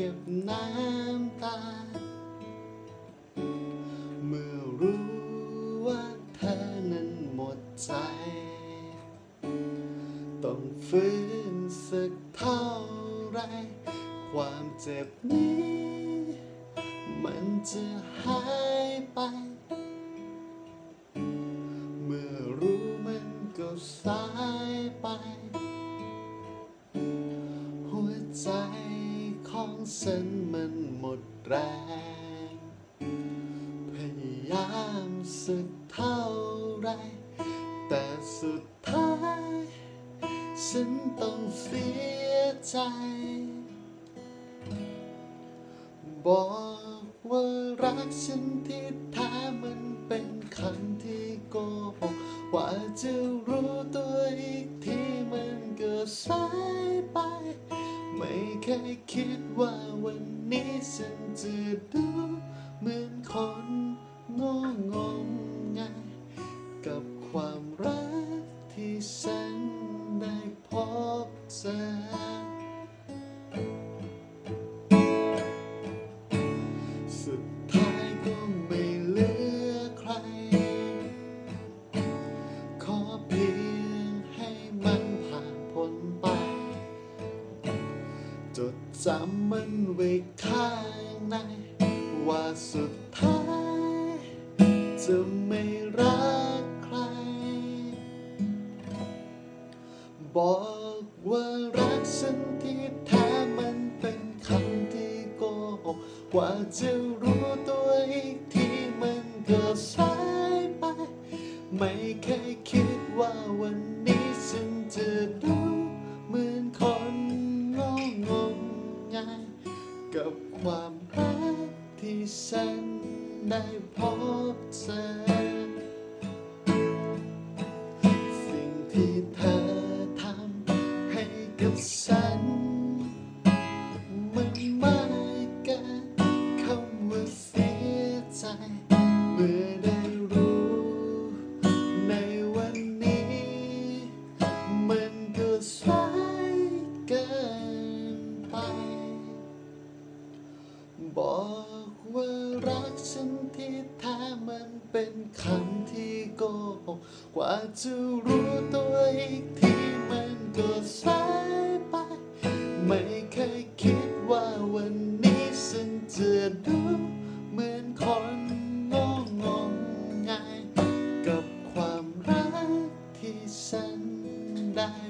เก็บน้ำตา เมื่อรู้ว่าเธอนั้นหมดใจ ต้องฟื้นสักเท่าไร ความเจ็บนี้ มันจะหายไป เมื่อรู้มันก็สา ฉันมันหมดแรง พยายามสักเท่าไร แต่สุดท้าย ฉันต้องเสียใจ บอกว่ารักฉันที่แท้มันเป็นคำที่โกหกว่าจะรู้ตัวอีกทีมันก็สายไป ไม่เคยคิดว่าวันนี้ฉันจะดูเหมือนคนงงงงายกับความรักที่ฉันได้พบเจอ จำมันไว้ข้างใน ว่าสุดท้าย จะไม่รักใคร บอกว่ารักฉันที่แท้มันเป็นคำที่โกหกกว่าจะรู้ตัวอีกทีมันก็สายไป ไม่เคยคิดว่าวันนี้ฉันจะดู ฉันได้พบเจอ สิ่งที่เธอทำให้กับฉันมัน บอกว่ารักฉันที่แท้มันเป็นคำที่โกหกกว่าจะรู้ตัวอีกทีมันก็สายไป ไม่เคยคิดว่าวันนี้ฉันจะดูเหมือนคนโง่งมงาย กับความรักที่ฉันได้